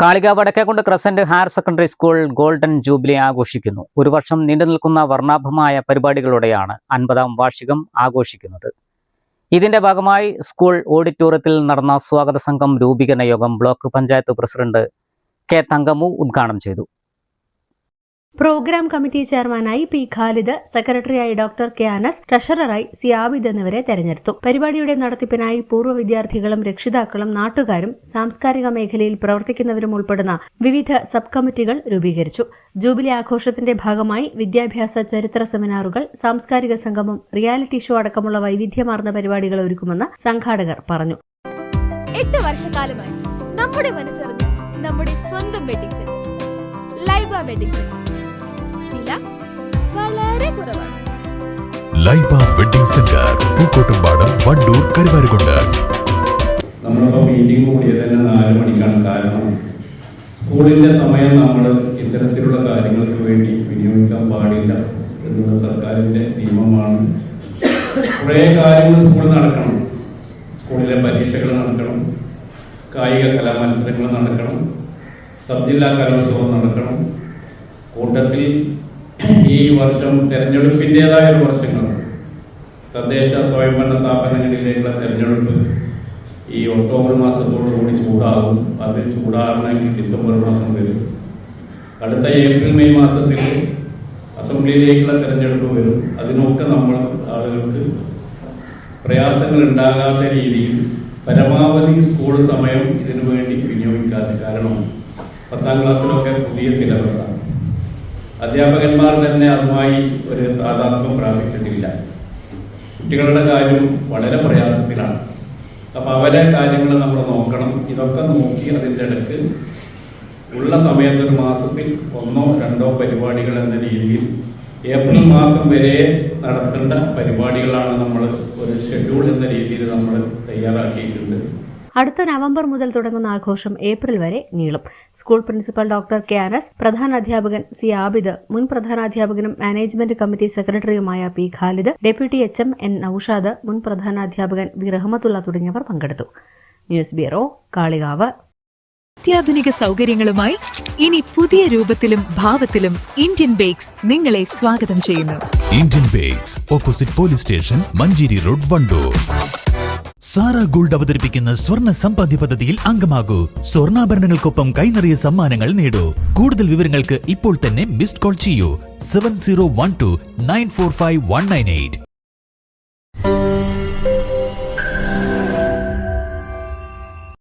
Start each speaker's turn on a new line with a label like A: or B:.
A: കാളിക വടക്കേക്കുണ്ട് crescent higher secondary school golden jubilee ആഘോഷിക്കുന്നു ഒരു വർഷം നീണ്ടു നിൽക്കുന്ന വർണ്ണാഭമായ പരിപാടികളോടെയാണ് അൻപതാം വാർഷികം ആഘോഷിക്കുന്നത് ഇതിന്റെ ഭാഗമായി സ്കൂൾ ഓഡിറ്റോറിയത്തിൽ നടന്ന സ്വാഗത സംഘം രൂപീകരണ യോഗം ബ്ലോക്ക് പഞ്ചായത്ത് പ്രസിഡന്റ് കെ തങ്കമു ഉദ്ഘാടനം ചെയ്തു
B: പ്രോഗ്രാം കമ്മിറ്റി ചെയർമാനായി പി ഖാലിദ് സെക്രട്ടറിയായി ഡോക്ടർ കെ അനസ് ട്രഷററായി സി ആബിദ് എന്നിവരെ തെരഞ്ഞെടുത്തു പരിപാടിയുടെ നടത്തിപ്പിനായി പൂർവ്വ വിദ്യാർത്ഥികളും രക്ഷിതാക്കളും നാട്ടുകാരും സാംസ്കാരിക മേഖലയിൽ പ്രവർത്തിക്കുന്നവരും ഉൾപ്പെടുന്ന വിവിധ സബ് കമ്മിറ്റികൾ രൂപീകരിച്ചു ജൂബിലി ആഘോഷത്തിന്റെ ഭാഗമായി വിദ്യാഭ്യാസ ചരിത്ര സെമിനാറുകൾ സാംസ്കാരിക സംഗമം റിയാലിറ്റി ഷോ അടക്കമുള്ള വൈവിധ്യമാർന്ന പരിപാടികൾ ഒരുക്കുമെന്ന് സംഘാടകർ പറഞ്ഞു
C: വർഷക്കാലമായി നമ്മുടെ നമ്മുടെ സ്വന്തം ലൈബ
D: ലൈബ വെഡിംഗ് സെന്റർ പൂക്കോട്ടുംപാടം വണ്ടൂർ കരുവാരുകൊണ്ട്
E: നമ്മളിപ്പോൾ മീറ്റിംഗ് കൂടിയത് തന്നെ നാല് മണിക്കാണ് കാരണം സ്കൂളിൻ്റെ സമയം നമ്മൾ ഇത്തരത്തിലുള്ള കാര്യങ്ങൾക്ക് വേണ്ടി വിനിയോഗിക്കാൻ പാടില്ല എന്നുള്ള സർക്കാരിൻ്റെ നിയമമാണ് കുറേ കാര്യങ്ങൾ സ്കൂളിൽ നടക്കണം സ്കൂളിലെ പരീക്ഷകൾ നടക്കണം കായിക കലാമത്സരങ്ങൾ നടക്കണം സബ് ജില്ലാ കലോത്സവം നടക്കണം കൂട്ടത്തിൽ ഈ വർഷം തെരഞ്ഞെടുപ്പിൻ്റെതായ വർഷങ്ങൾ തദ്ദേശ സ്വയംഭരണ സ്ഥാപനങ്ങളിലേക്കുള്ള തെരഞ്ഞെടുപ്പ് ഈ ഒക്ടോബർ കൂടി ചൂടാകും അത് ചൂടാകണമെങ്കിൽ ഡിസംബർ മാസം വരും അടുത്ത ഏപ്രിൽ മെയ് മാസത്തിൽ അസംബ്ലിയിലേക്കുള്ള തെരഞ്ഞെടുപ്പ് വരും അതിനൊക്കെ നമ്മൾ ആളുകൾക്ക് പ്രയാസങ്ങൾ ഉണ്ടാകാത്ത രീതിയിൽ പരമാവധി സ്കൂൾ സമയം ഇതിനു വേണ്ടി വിനിയോഗിക്കാതെ കാരണം പത്താം ക്ലാസ്സിലൊക്കെ പുതിയ സിലബസാണ് അധ്യാപകന്മാർ തന്നെ അതുമായി ഒരു താതാത്മ്യം പ്രാപിച്ചിട്ടില്ല കുട്ടികളുടെ കാര്യം വളരെ പ്രയാസത്തിലാണ് അപ്പൊ അവരെ കാര്യങ്ങൾ നമ്മൾ നോക്കണം ഇതൊക്കെ നോക്കി അതിൻ്റെ ഇടയ്ക്ക് ഉള്ള സമയത്ത് ഒരു മാസത്തിൽ ഒന്നോ രണ്ടോ പരിപാടികൾ എന്ന രീതിയിൽ ഏപ്രിൽ മാസം വരെ നടത്തേണ്ട പരിപാടികളാണ് നമ്മൾ ഒരു ഷെഡ്യൂൾ എന്ന രീതിയിൽ നമ്മൾ തയ്യാറാക്കിയിട്ടുണ്ട്
B: അടുത്ത നവംബർ മുതൽ തുടങ്ങുന്ന ആഘോഷം ഏപ്രിൽ വരെ നീളും school principal doctor K Anas പ്രധാന അധ്യാപകൻ സി ആബിദ് മുൻ പ്രധാനാധ്യാപകനും മാനേജ്മെന്റ് കമ്മിറ്റി സെക്രട്ടറിയുമായ P Khalid deputy H M N Naushad മുൻ പ്രധാനാധ്യാപകൻ വി റഹ്മത്തുള്ള തുടങ്ങിയവർ പങ്കെടുത്തു ന്യൂസ് ബ്യൂറോ കാളികാവ്
F: അത്യാധുനിക സൗകര്യങ്ങളുമായി ഇനി പുതിയ രൂപത്തിലും ഭാവത്തിലും ഇന്ത്യൻ ബേക്സ് നിങ്ങളെ സ്വാഗതം ചെയ്യുന്നു
G: Indian bakes opposite police station Manjeri road Wandoor Sara gold അവതരിപ്പിക്കുന്ന സ്വർണ്ണ സമ്പാദ്യ പദ്ധതിയിൽ അംഗമാകൂ സ്വർണ്ണാഭരണങ്ങൾക്കൊപ്പം കൈനിറിയ സമ്മാനങ്ങൾ നേടൂ കൂടുതൽ വിവരങ്ങൾക്ക് ഇപ്പോൾ തന്നെ മിസ്ഡ് കോൾ ചെയ്യൂ seven zero one two nine four five one nine eight